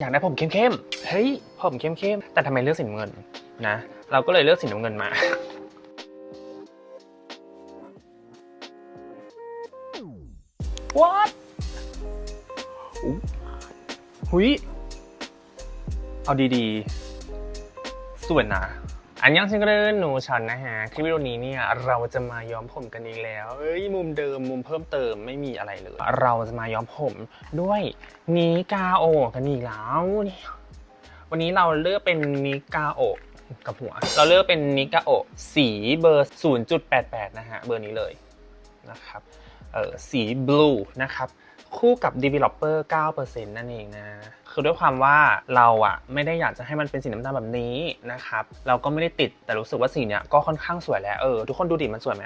อยากได้ผมเข้มๆ เฮ้ย ผมเข้มๆ แต่ทำไมเลือกสีน้ำเงินนะ เราก็เลยเลือกสีน้ำเงินมา What อุ๊ยหุยเอาดีๆ ส่วนนะ อันยังชิงกระเดินหนูชันนะฮะคลิปวิดีโอนี้เนี่ยเราจะมาย้อมผมกันอีกแล้วเอ้ยมุมเดิมมุมเพิ่มเติมไม่มีอะไรเลย เราจะมาย้อมผมด้วยนิกาโอกันอีกแล้ว วันนี้เราเลือกเป็นนิกาโอกับหัว เราเลือกเป็นนิกาโอสีเบอร์ 0.88 นะฮะเบอร์นี้เลยนะครับเออสีบลูนะครับ คู่กับ developer 9%นั่นเองนะ คือด้วยความว่าเราอะไม่ได้อยากจะให้มันเป็นสีน้ำตาลแบบนี้นะครับ เราก็ไม่ได้ติดแต่รู้สึกว่าสีเนี้ยก็ค่อนข้างสวยแล้ว เออ ทุกคนดูดิมันสวยไหม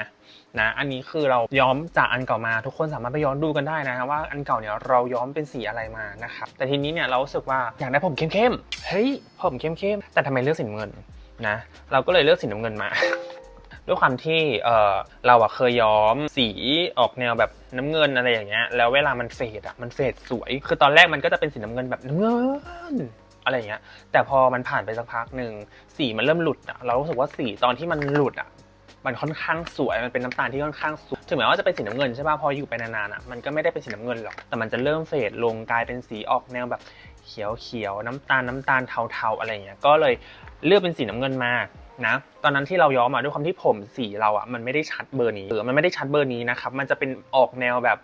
นะ อันนี้คือเราย้อมจากอันเก่ามาทุกคนสามารถไปย้อนดูกันได้นะว่าอันเก่าเนี่ยเราย้อมเป็นสีอะไรมานะครับ แต่ทีนี้เนี่ยเรารู้สึกว่าอยากได้ผมเข้มๆ เฮ้ยผมเข้มๆ แต่ทำไมเลือกสีน้ำเงินนะ เราก็เลยเลือกสีน้ำเงินมา ด้วยความที่เออเราอะเคยย้อมสีออกแนวแบบน้ำเงินอะไรอย่างเงี้ยแล้วเวลามันเฟดอะมันเฟดสวย คือตอนแรกมันก็จะเป็นสีน้ำเงินแบบน้ำเงินอะไรอย่างเงี้ย แต่พอมันผ่านไปสักพักหนึ่งสีมันเริ่มหลุดอะเรารู้สึกว่าสีตอนที่มันหลุดอะมันค่อนข้างสวย มันเป็นน้ำตาลที่ค่อนข้างสวย ถึงแม้ว่าจะเป็นสีน้ำเงินใช่ป่ะ พออยู่ไปนานๆอะมันก็ไม่ได้เป็นสีน้ำเงินหรอก แต่มันจะเริ่มเฟดลงกลายเป็นสีออกแนวแบบเขียวเขียวๆน้ำตาลน้ำตาลเทาๆ อะไรเงี้ย ก็เลยเลือกเป็นสีน้ำเงินมา นะตอนนั้นที่เราย้อมมาด้วยความที่ผมสีเราอะมันไม่ได้ชัดเบอร์นี้เออมันไม่ได้ชัดเบอร์นี้นะครับ มันจะเป็นออกแนวแบบ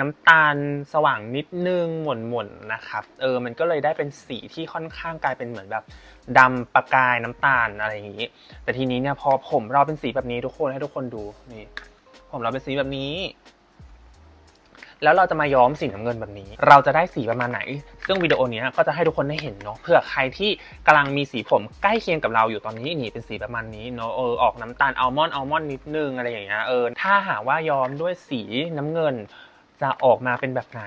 น้ำตาลสว่างนิดนึงหม่นๆนะครับเออมันก็เลยได้เป็นสีที่ค่อนข้างกลายเป็นเหมือนแบบดำประกายน้ำตาลอะไรอย่างนี้ แต่ทีนี้เนี่ยพอผมเราเป็นสีแบบนี้ทุกคนให้ทุกคนดูนี่ผมเราเป็นสีแบบนี้ แล้วเราจะมาย้อมสีน้ำเงินแบบนี้ เราจะได้สีประมาณไหน ซึ่งวิดีโอนี้ก็จะให้ทุกคนได้เห็นเนาะเผื่อใครที่กำลังมีสีผมใกล้เคียงกับเราอยู่ตอนนี้นี่เป็นสีประมาณนี้เนาะเออออกน้ำตาลอัลมอนด์อัลมอนด์นิดนึงอะไรอย่างเงี้ยเออถ้าหากว่าย้อมด้วยสีน้ำเงิน จะออกมาเป็นแบบไหน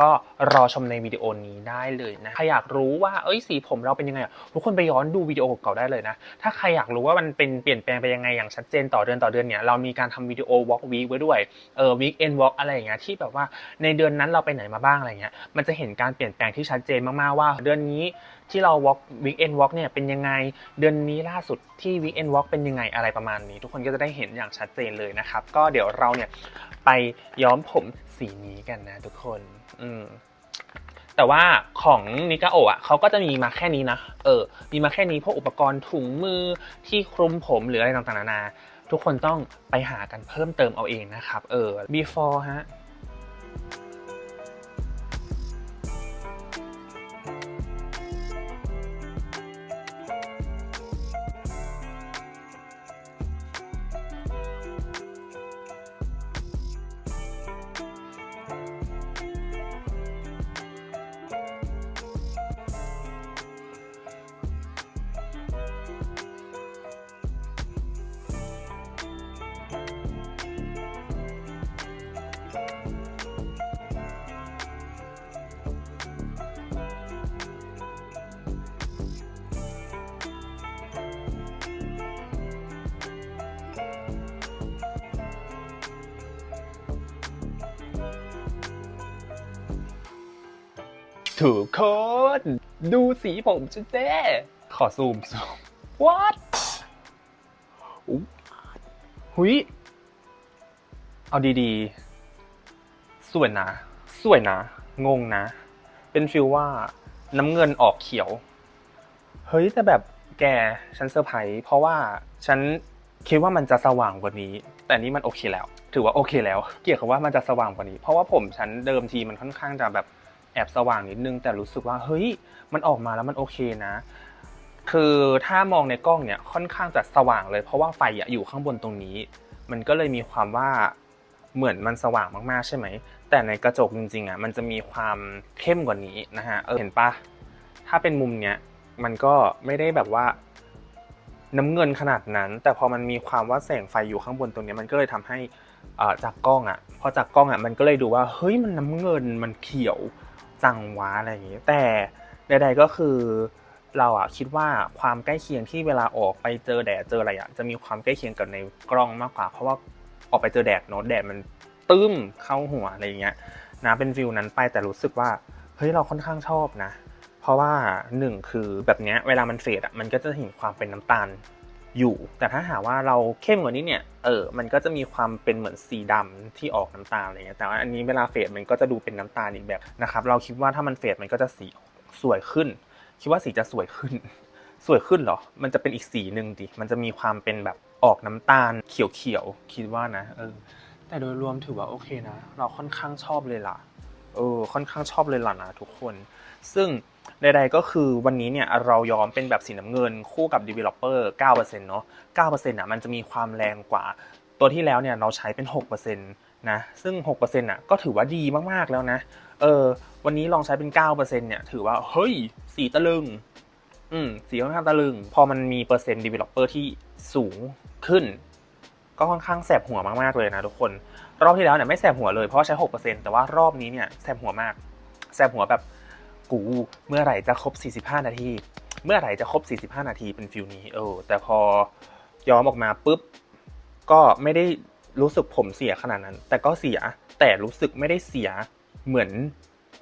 ก็รอชมในวิดีโอนี้ได้เลยนะใครอยากรู้ว่าเอ้ยสีผมเราเป็นยังไงทุกคนไปย้อนดูวิดีโอเก่าได้เลยนะ ถ้าใครอยากรู้ว่ามันเป็นเปลี่ยนแปลงไปยังไงอย่างชัดเจนต่อเดือนต่อเดือนเนี่ยเรามีการทำวิดีโอ walk week ไว้ด้วยเออ week end walk อะไรอย่างเงี้ยที่แบบว่าในเดือนนั้นเราไปไหนมาบ้างอะไรเงี้ยมันจะเห็นการเปลี่ยนแปลงที่ชัดเจนมากๆว่าเดือนนี้ที่เรา walk week end walk เนี่ยเป็นยังไงเดือนนี้ล่าสุดที่ week end walk เป็นยังไงอะไรประมาณนี้ ทุกคนก็จะได้เห็นอย่างชัดเจนเลยนะครับ ก็เดี๋ยวเราเนี่ยไปย้อมผมสีนี้กันนะทุกคน อืมแต่ว่าของนิกาโออะเขาก็จะมีมาแค่นี้นะ เออ มีมาแค่นี้พวกอุปกรณ์ถุงมือที่คลุมผมหรืออะไรต่างๆนานา ทุกคนต้องไปหากันเพิ่มเติมเอาเองนะครับ เออ before ฮะ ทุกคน ดูสีผมฉันเจ้ขอซูมซูม what อุ๊ยหุยเอาดีๆ สวยนะ สวยนะ งงนะ เป็นฟิลว่าน้ำเงินออกเขียว เฮ้ย แต่แบบแก ฉันเซอร์ไพรส์เพราะว่าฉันคิดว่ามันจะสว่างกว่านี้ แต่นี่มันโอเคแล้ว ถือว่าโอเคแล้ว เกี่ยวกับว่ามันจะสว่างกว่านี้ เพราะว่าผมฉันเดิมทีมันค่อนข้างจะแบบแอบสว่างนิดนึง แต่รู้สึกว่าเฮ้ยมันออกมาแล้วมันโอเคนะ คือถ้ามองในกล้องเนี่ยค่อนข้างจะสว่างเลย เพราะว่าไฟอยู่ข้างบนตรงนี้ มันก็เลยมีความว่าเหมือนมันสว่างมากๆใช่ไหม แต่ในกระจกจริงๆอะมันจะมีความเข้มกว่านี้นะฮะเออเห็นปะถ้าเป็นมุมเนี้ยมันก็ไม่ได้แบบว่าน้ำเงินขนาดนั้น แต่พอมันมีความว่าแสงไฟอยู่ข้างบนตรงนี้มันก็เลยทำให้อ่อจากกล้องอะพอจากกล้องอะมันก็เลยดูว่าเฮ้ยมันน้ำเงินมันเขียว จังวะอะไรอย่างงี้แต่ใดๆก็คือเราอะคิดว่าความใกล้เคียงที่เวลาออกไปเจอแดดเจออะไรอะจะมีความใกล้เคียงกับในกล้องมากกว่า เพราะว่าออกไปเจอแดดเนอะแดดมันตื้มเข้าหัวอะไรอย่างเงี้ยนะเป็นฟิลนั้นไปแต่รู้สึกว่าเฮ้ยเราค่อนข้างชอบนะ เพราะว่าหนึ่งคือแบบเนี้ยเวลามันเฟดอะมันก็จะเห็นความเป็นน้ำตาล อยู่ แต่ถ้าหากว่าเราเข้มกว่านี้เนี่ย เออ มันก็จะมีความเป็นเหมือนสีดำที่ออกน้ำตาลอะไรเงี้ย แต่ว่าอันนี้เวลาเฟดมันก็จะดูเป็นน้ำตาลอีกแบบนะครับ เราคิดว่าถ้ามันเฟดมันก็จะสีสวยขึ้น คิดว่าสีจะสวยขึ้น สวยขึ้นเหรอ มันจะเป็นอีกสีหนึ่งดิ มันจะมีความเป็นแบบออกน้ำตาลเขียวๆ คิดว่านะ เออ แต่โดยรวมถือว่าโอเคนะ เราค่อนข้างชอบเลยล่ะ เออ ค่อนข้างชอบเลยล่ะนะทุกคน ซึ่ง ใดๆก็คือวันนี้เนี่ยเราย้อมเป็นแบบสีน้ำเงินคู่กับ developer 9%เนาะ9%อะมันจะมีความแรงกว่า ตัวที่แล้วเนี่ยเราใช้เป็น 6%นะซึ่ง 6%อะก็ถือว่าดีมากๆแล้วนะเออวันนี้ลองใช้เป็น 9%เนี่ยถือว่า เฮ้ย สีตะลึง อืม สีค่อนข้างตะลึง พอมันมีเปอร์เซ็นต์ developer ที่สูงขึ้น ก็ค่อนข้างแสบหัวมากๆเลยนะทุกคน รอบที่แล้วเนี่ยไม่แสบหัวเลยเพราะใช้ 6%แต่ว่ารอบนี้เนี่ยแสบหัวมาก แสบหัวแบบ กู เมื่อไหร่จะครบ 45 นาที เมื่อไหร่จะครบ 45 นาทีเป็นฟิลนี้ เออ แต่พอย้อมออกมาปุ๊บ ก็ไม่ได้รู้สึกผมเสียขนาดนั้น แต่ก็เสีย แต่รู้สึกไม่ได้เสียเหมือน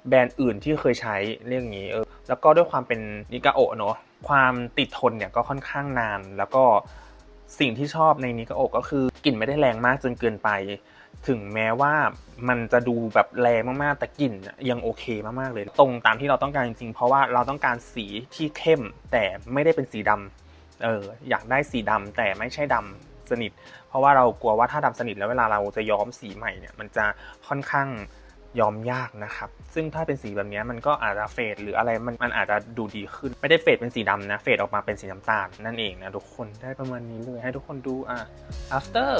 แบรนด์อื่นที่เคยใช้เรื่องนี้ เออ แล้วก็ด้วยความเป็นนิกาโอะเนาะ ความติดทนเนี่ยก็ค่อนข้างนาน แล้วก็สิ่งที่ชอบในนิกาโอะก็คือกลิ่นไม่ได้แรงมากจนเกินไป ถึงแม้ว่ามันจะดูแบบแรงมากๆแต่กลิ่นยังโอเคมากๆเลย ตรงตามที่เราต้องการจริงๆ เพราะว่าเราต้องการสีที่เข้มแต่ไม่ได้เป็นสีดำเอออยากได้สีดำแต่ไม่ใช่ดำสนิท เพราะว่าเรากลัวว่าถ้าดำสนิทแล้วเวลาเราจะย้อมสีใหม่เนี่ยมันจะค่อนข้างย้อมยากนะครับ ซึ่งถ้าเป็นสีแบบนี้มันก็อาจจะเฟดหรืออะไรมันมันอาจจะดูดีขึ้น ไม่ได้เฟดเป็นสีดำนะ เฟดออกมาเป็นสีน้ำตาลนั่นเองนะทุกคนได้ประมาณนี้เลยให้ทุกคนดูอะ after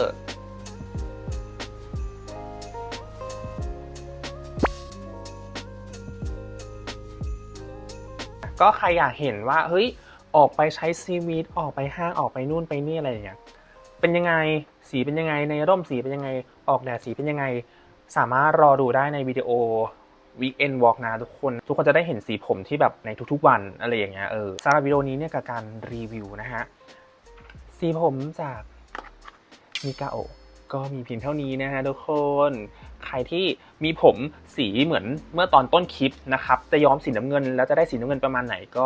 ก็ใครอยากเห็นว่าเฮ้ยออกไปใช้ซีวีดออกไปห้างออกไปนู่นไปนี่อะไรอย่างเงี้ยเป็นยังไงสีเป็นยังไงในร่มสีเป็นยังไง ออกแดดสีเป็นยังไง สามารถรอดูได้ในวิดีโอ Weekend Walk นะทุกคน ทุกคนจะได้เห็นสีผมที่แบบในทุกๆวันอะไรอย่างเงี้ยเออสำหรับวิดีโอนี้เนี่ยกับการรีวิวนะฮะสีผมจากมิกาโอก็มีเพียงเท่านี้นะฮะทุกคน ใครที่มีผมสีเหมือนเมื่อตอนต้นคลิปนะครับจะย้อมสีน้ำเงิน แล้วจะได้สีน้ำเงินประมาณไหนก็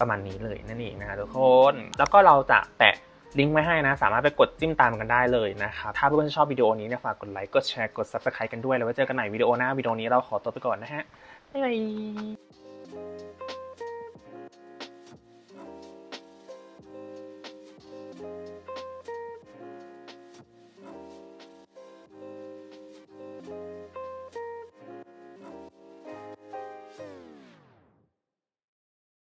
ประมาณนี้เลยนั่นเองนะฮะทุกคน แล้วก็เราจะแปะลิงก์ไว้ให้นะ สามารถไปกดจิ้มตามกันได้เลยนะครับถ้าเพื่อนๆชอบวิดีโอนี้เนี่ยฝากกดไลค์กดแชร์กด subscribe กันด้วยแล้วไว้เจอกันใหม่วิดีโอหน้าวิดีโอนี้เราขอตัวไปก่อนนะฮะบ๊ายบาย